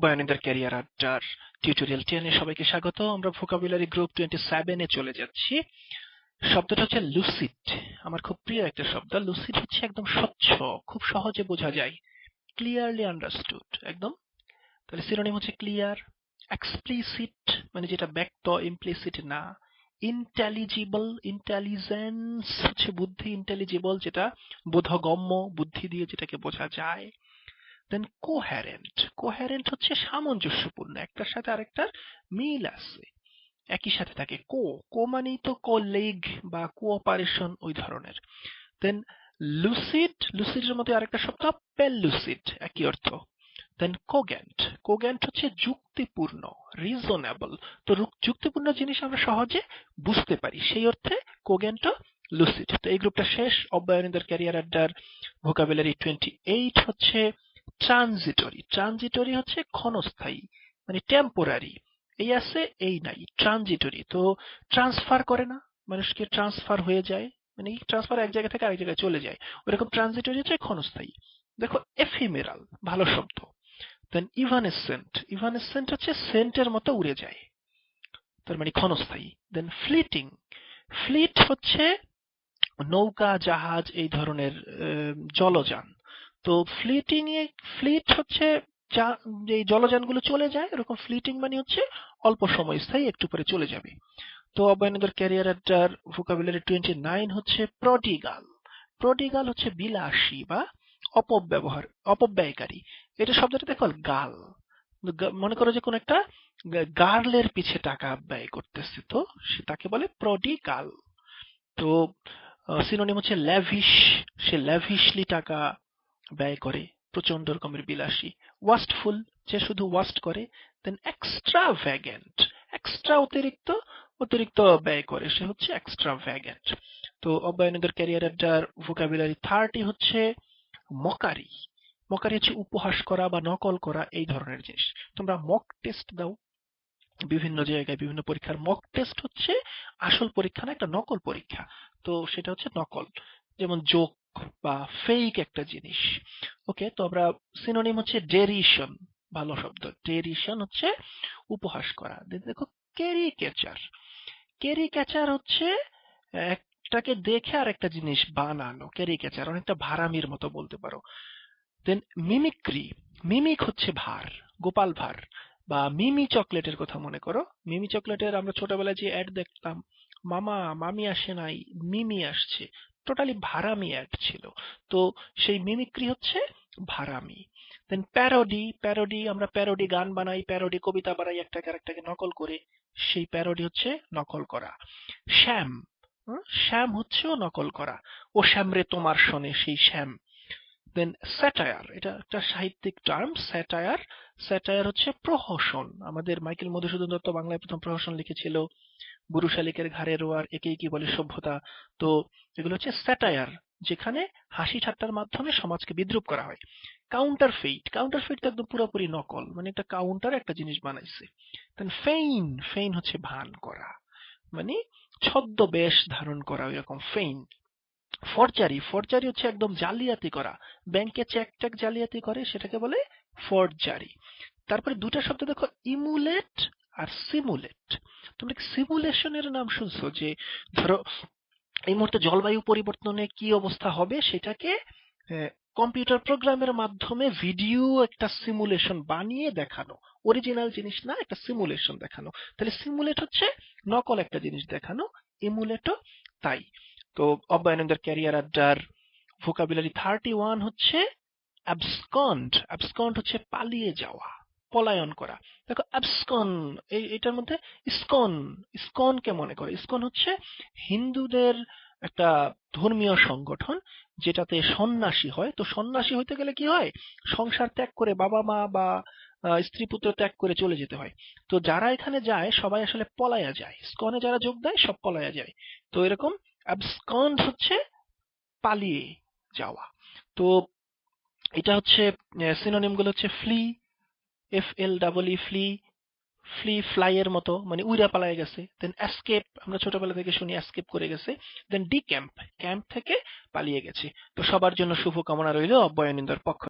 বয়ানিদের career আড্ডার tutorial টেনে সবাইকে স্বাগত। আমরা ভোকাবুলারি গ্রুপ টোয়েন্টি সেভেনে চলে যাচ্ছি। শব্দটা হচ্ছে লুসিড আমার খুব প্রিয় একটা শব্দ। লুসিড হচ্ছে একদম স্বচ্ছ, খুব সহজে বোঝা যায়। ক্লিয়ারলি আন্ডারস্টুড একদম? তাহলে সিনোনিম হচ্ছে ক্লিয়ার এক্সপ্লিসিট মানে যেটা ব্যক্ত ইমপ্লিসিট না। ইন্টেলিজিবল ইন্টেলিজেন্স হচ্ছে বুদ্ধি ইন্টেলিজিবল যেটা বোধগম্য, বুদ্ধি দিয়ে যেটাকে বোঝা যায়। দেন কোহ্যারেন্ট কোহ্যারেন্ট হচ্ছে সামঞ্জস্যপূর্ণ। একটার সাথে আরেকটার মিল আছে। একই সাথে থাকে কো। কো মানেই তো কোলেগ বা কোঅপারেশন ওই ধরনের। দেন লুসিড লুসিডের মধ্যে আরেকটা শব্দ পেলুসিড একই অর্থ। দেন কোগ্যান্ট কোগ্যান্ট হচ্ছে যুক্তিপূর্ণ রিজনেবল তো যুক্তিপূর্ণ জিনিস আমরা সহজে বুঝতে পারি। সেই অর্থে কোগ্যান্ট লুসিড তো এই গ্রুপটা শেষ অব্যায়নীদের ক্যারিয়ার আড্ডার ভোকাবুলারি টোয়েন্টি এইট হচ্ছে ট্রানজিটরি ট্রানজিটরি হচ্ছে ক্ষণস্থায়ী মানে টেম্পোরারি এই আছে, এই নাই। ট্রানজিটরি তো ট্রান্সফার করে না, মানুষকে ট্রান্সফার হয়ে যায় মানে ট্রান্সফার এক জায়গা থেকে আরেক জায়গায় চলে যায়। ওরকম ট্রানজিটরি হচ্ছে ক্ষণস্থায়ী। দেখো এফিমেরাল ভালো শব্দ। দেন ইভানেসেন্ট ইভানেসেন্ট হচ্ছে সেন্টের মতো উড়ে যায়। তার মানে ক্ষণস্থায়ী। দেন ফ্লিটিং ফ্লিট হচ্ছে নৌকা, জাহাজ, এই ধরনের জলযান। তো ফ্লিটিং এ ফ্লিট হচ্ছে যা- যে জলযানগুলো চলে যায়, এরকম ফ্লিটিং মানে হচ্ছে অল্প সময় স্থায়ী, একটু পরে চলে যাবে। তো অবয়নদের ক্যারিয়ার অ্যাডার ভোকাবুলারি টোয়েন্টি নাইন হচ্ছে প্রডিগাল প্রডিগাল হচ্ছে বিলাসী বা অপব্যবহার, অপব্যয়কারী। এটা শব্দটা দেখো গাল। মনে করো যে কোন একটা গার্লের পিছে টাকা ব্যয় করতেছে, তো সে তাকে বলে প্রডিগাল তো সিনোনিম হচ্ছে ল্যাভিশ সে ল্যাভিশলি টাকা ব্যয় করে প্রচণ্ড রকমের বিলাসী। ওয়াস্টফুল যে শুধু ওয়াস্ট করে দেন এক্সট্রা ভ্যাগেন্ট এক্সট্রা অতিরিক্ত অতিরিক্ত ব্যয় করে, সে হচ্ছে এক্সট্রা ভ্যাগেন্ট তো অব্যয়নগর ক্যারিয়ার অ্যাডার ভোকাবুলারি থার্টি হচ্ছে মকারি মকারি হচ্ছে উপহাস করা বা নকল করা, এই ধরনের জিনিস। তোমরা মক টেস্ট দাও। বিভিন্ন জায়গায় বিভিন্ন পরীক্ষার মক টেস্ট হচ্ছে আসল পরীক্ষা না, একটা নকল পরীক্ষা। তো সেটা হচ্ছে নকল। যেমন জোক বা ফেক একটা জিনিস। ওকে তো আমরা সিনোনিম হচ্ছে ডেরিশন ভালো শব্দ। ডেরিশন হচ্ছে উপহাস করা। দেখো ক্যারিকেচার ক্যারিকেচার হচ্ছে একটাকে দেখে আর একটা জিনিস বানানো। ক্যারিকেচার অনেকটা ভারামির মতো বলতে পারো। দেন মিমিক্রি মিমিক হচ্ছে ভার, গোপাল ভার। বা মিমি চকলেটের কথা মনে করো। মিমি চকলেটের আমরা ছোটবেলায় যে অ্যাড দেখতাম, মামা, মামি আসে নাই মিমি আসছে। টোটালি ভারামি অ্যাড ছিল। তো সেই মিমিক্রি হচ্ছে ভারামি। দেন প্যারোডি প্যারোডি আমরা প্যারোডি গান বানাই প্যারোডি কবিতা বানাই একটা ক্যারেক্টারকে নকল করে, সেই প্যারোডি হচ্ছে নকল করা। শ্যাম শ্যাম হচ্ছেও নকল করা। ও শ্যামরে তোমার শোনে সেই শ্যাম। দেন স্যাটায়ার এটা একটা সাহিত্যিক টার্ম স্যাটায়ার স্যাটায়ার হচ্ছে প্রহসন। আমাদের মাইকেল মধুসূদন দত্ত বাংলায় প্রথম প্রহসন লিখেছিল। গুরু শালিকের ঘাড়ে রোয়ার একেই কি বলে সভ্যতা? তো এগুলো হচ্ছে স্যাটায়ার, যেখানে হাসি ঠাট্টার মাধ্যমে সমাজকে বিদ্রুপ করা হয়। কাউন্টার ফেইট কাউন্টার ফেইট তো একদম পুরোপুরি নকল মানে একটা কাউন্টার একটা জিনিস বানাইছে। ফেইন ফেইন হচ্ছে ভান করা মানে ছদ্মবেশ ধারণ করা এরকম ফেইন ফরজারি ফরজারি হচ্ছে একদম জালিয়াতি করা ব্যাংকে চেক টেক জালিয়াতি করে, সেটাকে বলে ফরজারি তারপরে দুটা শব্দ দেখো ইমুলেট আর সিমুলেট তোমরা সিমুলেশনের নাম শুনছো? যে ধরো, এই মুহূর্তে জলবায়ু পরিবর্তনে কি অবস্থা হবে সেটাকে কম্পিউটার প্রোগ্রামের মাধ্যমে ভিডিও একটা সিমুলেশন বানিয়ে দেখানো। অরিজিনাল জিনিস না, একটা সিমুলেশন দেখানো। তাহলে সিমুলেট হচ্ছে নকল একটা জিনিস দেখানো ইমুলেটও তাই। তো অব্যয়নন্দের ক্যারিয়ার আড্ডার ভোকাবুলারি থার্টি ওয়ান হচ্ছে অ্যাবসকন্ড অ্যাবসকন্ড হচ্ছে পালিয়ে যাওয়া। পলায়ন করা। দেখো অ্যাবসকন এই, এটার মধ্যে ইসকন ইসকনকে মনে করে? ইসকন হচ্ছে হিন্দুদের একটা ধর্মীয় সংগঠন যেটাতে সন্ন্যাসী হয়। তো সন্ন্যাসী হইতে গেলে কি হয়? সংসার ত্যাগ করে বাবা মা বা স্ত্রী পুত্র ত্যাগ করে চলে যেতে হয়। তো যারা এখানে যায়, সবাই আসলে পলায়া যায়। স্কনে যারা যোগ দেয়, সব পলায়া যায়। তো এরকম অ্যাবসকন্ড হচ্ছে পালিয়ে যাওয়া। তো এটা হচ্ছে সিনোনিমগুলো হচ্ছে flee F L double E flee flee fly এর মতো মানে উইরা পালায় গেছে। দেন এসকেপ আমরা ছোটবেলা থেকে শুনি অ্যাস্কেপ করে গেছে। দেন ডি ক্যাম্প ক্যাম্প থেকে পালিয়ে গেছে। তো সবার জন্য শুভকামনা রইল অব্যয়নিন্দর পক্ষ